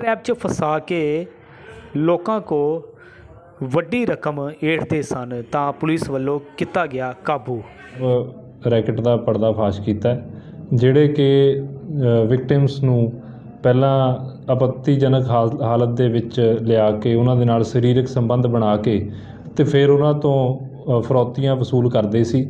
Trap 'ਚ ਫਸਾ ਕੇ ਲੋਕਾਂ ਕੋ ਵੱਡੀ ਰਕਮ ਏਠਦੇ ਸਨ ਤਾਂ ਪੁਲਿਸ ਵੱਲੋਂ ਕੀਤਾ ਗਿਆ ਕਾਬੂ। ਰੈਕਟ ਦਾ ਪਰਦਾ ਫਾਸ਼ ਕੀਤਾ। ਜਿਹੜੇ ਕਿ ਵਿਕਟਿਮਸ ਨੂੰ ਪਹਿਲਾਂ ਆਪੱਤੀਜਨਕ ਹਾਲ- ਹਾਲਤ ਦੇ ਵਿੱਚ ਲਿਆ ਕੇ ਉਹਨਾਂ ਦੇ ਨਾਲ ਸਰੀਰਕ ਸੰਬੰਧ ਬਣਾ ਕੇ ਤੇ ਫਿਰ ਉਹਨਾਂ ਤੋਂ ਅ, ਫਰੌਤੀਆਂ ਵਸੂਲ ਕਰਦੇ ਸੀ।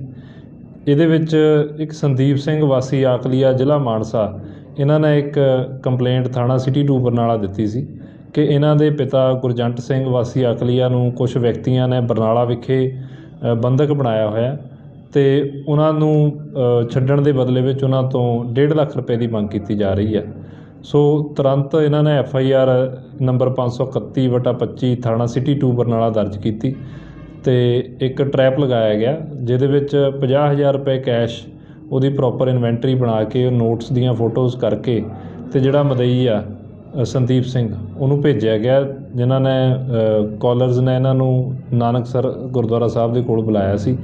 ਇਹਦੇ ਵਿੱਚ ਇੱਕ ਸੰਦੀਪ ਸਿੰਘ ਵਾਸੀ ਆਕਲੀਆ ਜ਼ਿਲ੍ਹਾ ਮਾਨਸਾ ਇਹਨਾਂ ਨੇ ਇੱਕ ਕੰਪਲੇਂਟ ਥਾਣਾ ਸਿਟੀ 2 ਬਰਨਾਲਾ ਦਿੱਤੀ ਸੀ ਕਿ ਇਹਨਾਂ ਦੇ ਪਿਤਾ ਗੁਰਜੰਟ ਸਿੰਘ ਵਾਸੀ ਅਕਲੀਆ ਨੂੰ ਕੁਝ ਵਿਅਕਤੀਆਂ ਨੇ ਬਰਨਾਲਾ ਵਿਖੇ ਅ, ਬੰਧਕ ਬਣਾਇਆ ਹੋਇਆ ਤੇ ਉਹਨਾਂ ਨੂੰ ਛੱਡਣ ਦੇ ਬਦਲੇ ਵਿੱਚ ਉਹਨਾਂ ਤੋਂ 1.5 ਲੱਖ ਰੁਪਏ ਦੀ ਮੰਗ ਕੀਤੀ ਜਾ ਰਹੀ ਹੈ। ਸੋ ਤੁਰੰਤ ਇਹਨਾਂ ਨੇ ਐਫ ਆਈ ਆਰ ਨੰਬਰ 531 ਵਟਾ 25 ਥਾਣਾ ਸਿਟੀ 2 ਬਰਨਾਲਾ ਦਰਜ ਕੀਤੀ ਤੇ ਇੱਕ ਟਰੈਪ ਲਗਾਇਆ ਗਿਆ ਜਿਹਦੇ ਵਿੱਚ 50000 ਰੁਪਏ ਕੈਸ਼ ਉਹਦੀ ਪ੍ਰੋਪਰ ਇਨਵੈਂਟਰੀ ਬਣਾ ਕੇ, ਉਹ ਨੋਟਸ ਦੀਆਂ ਫੋਟੋਜ਼ ਕਰਕੇ ਤੇ ਜਿਹੜਾ ਮਦਈ ਆ ਸੰਦੀਪ ਸਿੰਘ, ਉਹਨੂੰ ਭੇਜਿਆ ਗਿਆ, ਜਿਨ੍ਹਾਂ ਨੇ ਕਾਲਰਸ ਨੇ ਇਹਨਾਂ ਨੂੰ ਨਾਨਕਸਰ ਗੁਰਦੁਆਰਾ ਸਾਹਿਬ ਦੇ ਕੋਲ ਬੁਲਾਇਆ ਸੀ।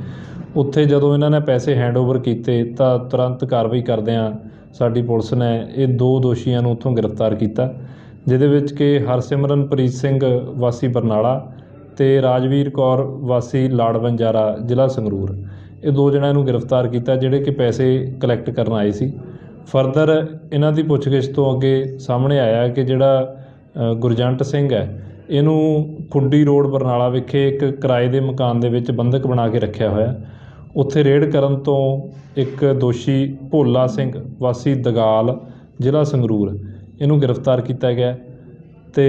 ਉੱਥੇ ਜਦੋਂ ਇਹਨਾਂ ਨੇ ਪੈਸੇ ਹੈਂਡਓਵਰ ਕੀਤੇ ਤਾਂ ਤੁਰੰਤ ਕਾਰਵਾਈ ਕਰਦਿਆਂ ਸਾਡੀ ਪੁਲਿਸ ਨੇ ਇਹ ਦੋ ਦੋਸ਼ੀਆਂ ਨੂੰ ਉੱਥੋਂ ਗ੍ਰਿਫਤਾਰ ਕੀਤਾ, ਜਿਹਦੇ ਵਿੱਚ ਕਿ ਹਰਸਿਮਰਨਪ੍ਰੀਤ ਸਿੰਘ ਵਾਸੀ ਬਰਨਾਲਾ ਤੇ ਰਾਜਵੀਰ ਕੌਰ ਵਾਸੀ ਲਾੜ ਬੰਜਾਰਾ ਜ਼ਿਲ੍ਹਾ ਸੰਗਰੂਰ। ਇਹ ਦੋ ਜਣਿਆਂ ਨੂੰ ਗ੍ਰਿਫਤਾਰ ਕੀਤਾ, ਜਿਹੜੇ ਕਿ ਪੈਸੇ ਕਲੈਕਟ ਕਰਨ ਆਏ ਸੀ। ਫਰਦਰ ਇਹਨਾਂ ਦੀ ਪੁੱਛਗਿੱਛ ਤੋਂ ਅੱਗੇ ਸਾਹਮਣੇ ਆਇਆ ਕਿ ਜਿਹੜਾ ਗੁਰਜੰਟ ਸਿੰਘ ਹੈ, ਇਹਨੂੰ ਖੁੱਡੀ ਰੋਡ ਬਰਨਾਲਾ ਵਿਖੇ ਇੱਕ ਕਿਰਾਏ ਦੇ ਮਕਾਨ ਦੇ ਵਿੱਚ ਬੰਧਕ ਬਣਾ ਕੇ ਰੱਖਿਆ ਹੋਇਆ ਉੱਥੇ ਰੇਡ ਕਰਨ ਤੋਂ ਇੱਕ ਦੋਸ਼ੀ ਭੋਲਾ ਸਿੰਘ, ਵਾਸੀ ਦਗਾਲ, ਜ਼ਿਲ੍ਹਾ ਸੰਗਰੂਰ, ਇਹਨੂੰ ਗ੍ਰਿਫਤਾਰ ਕੀਤਾ ਗਿਆ ਤੇ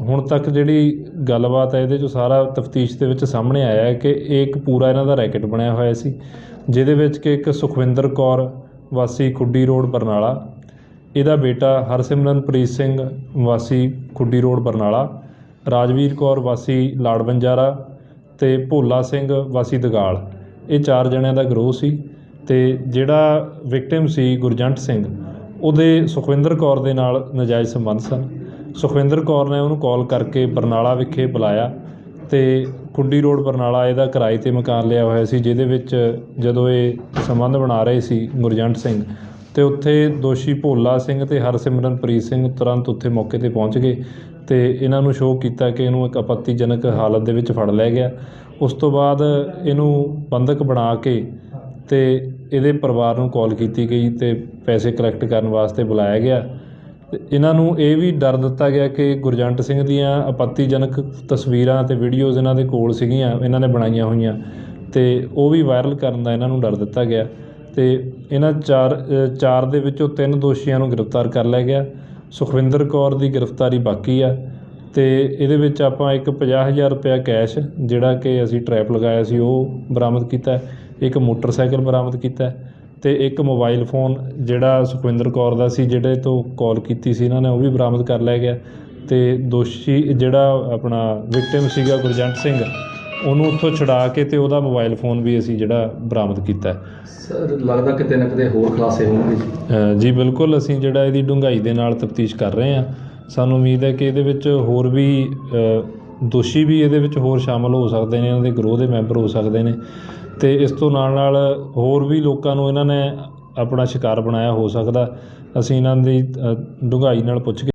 ਹੁਣ ਤੱਕ ਜਿਹੜੀ ਗੱਲਬਾਤ ਹੈ ਇਹਦੇ ਚੋਂ ਸਾਰਾ ਤਫਤੀਸ਼ ਦੇ ਵਿੱਚ ਸਾਹਮਣੇ ਆਇਆ ਹੈ ਕਿ ਇਹ ਇੱਕ ਪੂਰਾ ਇਹਨਾਂ ਦਾ ਰੈਕਟ ਬਣਿਆ ਹੋਇਆ ਸੀ, ਜਿਹਦੇ ਵਿੱਚ ਕਿ ਇੱਕ ਸੁਖਵਿੰਦਰ ਕੌਰ, ਵਾਸੀ ਖੁੱਡੀ ਰੋਡ, ਬਰਨਾਲਾ, ਇਹਦਾ ਬੇਟਾ ਹਰਸਿਮਰਨਪ੍ਰੀਤ ਸਿੰਘ, ਵਾਸੀ ਖੁੱਡੀ ਰੋਡ, ਬਰਨਾਲਾ, ਰਾਜਵੀਰ ਕੌਰ, ਵਾਸੀ ਲਾੜ ਬੰਜਾਰਾ ਤੇ ਭੋਲਾ ਸਿੰਘ, ਵਾਸੀ ਦਗਾਲ। ਇਹ ਚਾਰ ਜਣਿਆਂ ਦਾ ਗਰੋਹ ਸੀ ਤੇ ਜਿਹੜਾ ਵਿਕਟਿਮ ਸੀ ਗੁਰਜੰਟ ਸਿੰਘ, ਉਹਦੇ ਸੁਖਵਿੰਦਰ ਕੌਰ ਦੇ ਨਾਲ ਨਜਾਇਜ਼ ਸੰਬੰਧ ਸਨ। ਸੁਖਵਿੰਦਰ ਕੌਰ ਨੇ ਉਹਨੂੰ ਕਾਲ ਕਰਕੇ ਬਰਨਾਲਾ ਵਿਖੇ ਬੁਲਾਇਆ ਤੇ ਕੁੰਡੀ ਰੋਡ ਬਰਨਾਲਾ ਇਹਦਾ ਕਿਰਾਏ ਤੇ ਮਕਾਨ ਲਿਆ ਹੋਇਆ ਸੀ, ਜਿਹਦੇ ਵਿੱਚ ਜਦੋਂ ਇਹ ਸੰਬੰਧ ਬਣਾ ਰਹੇ ਸੀ ਗੁਰਜੰਟ ਸਿੰਘ ਤੇ ਉੱਥੇ ਦੋਸ਼ੀ ਭੋਲਾ ਸਿੰਘ ਤੇ ਹਰਸਿਮਰਨਪ੍ਰੀਤ ਸਿੰਘ ਤੁਰੰਤ ਉੱਥੇ ਮੌਕੇ ਤੇ ਪਹੁੰਚ ਗਏ ਤੇ ਇਹਨਾਂ ਨੂੰ ਸ਼ੋਅ ਕੀਤਾ ਕਿ ਇਹਨੂੰ ਇੱਕ ਆਪੱਤੀਜਨਕ ਹਾਲਤ ਦੇ ਵਿੱਚ ਫੜ ਲਿਆ ਗਿਆ। ਉਸ ਤੋਂ ਬਾਅਦ ਇਹਨੂੰ ਬੰਧਕ ਬਣਾ ਕੇ ਤੇ ਇਹਦੇ ਪਰਿਵਾਰ ਨੂੰ ਕਾਲ ਕੀਤੀ ਗਈ ਤੇ ਪੈਸੇ ਕਲੈਕਟ ਕਰਨ ਵਾਸਤੇ ਬੁਲਾਇਆ ਗਿਆ। ਤੇ ਇਹਨਾਂ ਨੂੰ ਇਹ ਵੀ ਡਰ ਦਿੱਤਾ ਗਿਆ ਕਿ ਗੁਰਜੰਟ ਸਿੰਘ ਦੀਆਂ ਆਪੱਤੀਜਨਕ ਤਸਵੀਰਾਂ ਤੇ ਵੀਡੀਓਜ਼ ਇਹਨਾਂ ਦੇ ਕੋਲ ਸੀਗੀਆਂ, ਇਹਨਾਂ ਨੇ ਬਣਾਈਆਂ ਹੋਈਆਂ ਤੇ ਉਹ ਵੀ ਵਾਇਰਲ ਕਰਨ ਦਾ ਇਹਨਾਂ ਨੂੰ ਡਰ ਦਿੱਤਾ ਗਿਆ ਤੇ ਇਹਨਾਂ ਚਾਰ ਚਾਰ ਦੇ ਵਿੱਚੋਂ ਤਿੰਨ ਦੋਸ਼ੀਆਂ ਨੂੰ ਗ੍ਰਿਫਤਾਰ ਕਰ ਲਿਆ ਗਿਆ। ਸੁਖਵਿੰਦਰ ਕੌਰ ਦੀ ਗ੍ਰਿਫਤਾਰੀ ਬਾਕੀ ਆ ਤੇ ਇਹਦੇ ਵਿੱਚ ਆਪਾਂ ਇੱਕ 50000 ਰੁਪਇਆ ਕੈਸ਼ ਜਿਹੜਾ ਕਿ ਅਸੀਂ ਟਰੈਪ ਲਗਾਇਆ ਸੀ, ਉਹ ਬਰਾਮਦ ਕੀਤਾ, ਇੱਕ ਮੋਟਰਸਾਈਕਲ ਬਰਾਮਦ ਕੀਤਾ। ਤੇ ਇੱਕ ਮੋਬਾਈਲ ਫੋਨ ਜਿਹੜਾ ਸੁਖਵਿੰਦਰ ਕੌਰ ਦਾ ਸੀ ਜਿਹੜੇ ਤੋਂ ਕਾਲ ਕੀਤੀ ਸੀ ਇਹਨਾਂ ਨੇ ਉਹ ਵੀ ਬਰਾਮਦ ਕਰ ਲਿਆ ਗਿਆ। ਤੇ ਦੋਸ਼ੀ ਜਿਹੜਾ ਆਪਣਾ ਵਿਕਟਿਮ ਸੀਗਾ ਗੁਰਜੰਟ ਸਿੰਘ ਉਹਨੂੰ ਉੱਥੋਂ ਛੁਡਾ ਕੇ ਤੇ ਉਹਦਾ ਮੋਬਾਈਲ ਫੋਨ ਵੀ ਅਸੀਂ ਜਿਹੜਾ ਬਰਾਮਦ ਕੀਤਾ। ਸਰ ਲੱਗਦਾ ਕਿਤੇ ਨਾ ਕਿਤੇ ਹੋਰ ਖੁਲਾਸੇ ਹੋਣਗੇ ਜੀ। ਬਿਲਕੁਲ ਅਸੀਂ ਜਿਹੜਾ ਇਹਦੀ ਡੂੰਘਾਈ ਦੇ ਨਾਲ ਤਫਤੀਸ਼ ਕਰ ਰਹੇ ਹਾਂ। ਸਾਨੂੰ ਉਮੀਦ ਹੈ ਕਿ ਇਹਦੇ ਵਿੱਚ ਹੋਰ ਵੀ ਦੋਸ਼ੀ ਵੀ ਇਹਦੇ ਵਿੱਚ ਹੋਰ ਸ਼ਾਮਲ ਹੋ ਸਕਦੇ ਨੇ ਇਹਨਾਂ ਦੇ ਗਰੋਹ ਦੇ ਮੈਂਬਰ ਹੋ ਸਕਦੇ ਨੇ। ਅਤੇ ਇਸ ਤੋਂ ਨਾਲ ਨਾਲ ਹੋਰ ਵੀ ਲੋਕਾਂ ਨੂੰ ਇਹਨਾਂ ਨੇ ਆਪਣਾ ਸ਼ਿਕਾਰ ਬਣਾਇਆ, ਹੋ ਸਕਦਾ। ਅਸੀਂ ਇਹਨਾਂ ਦੀ ਡੂੰਘਾਈ ਨਾਲ ਪੁੱਛ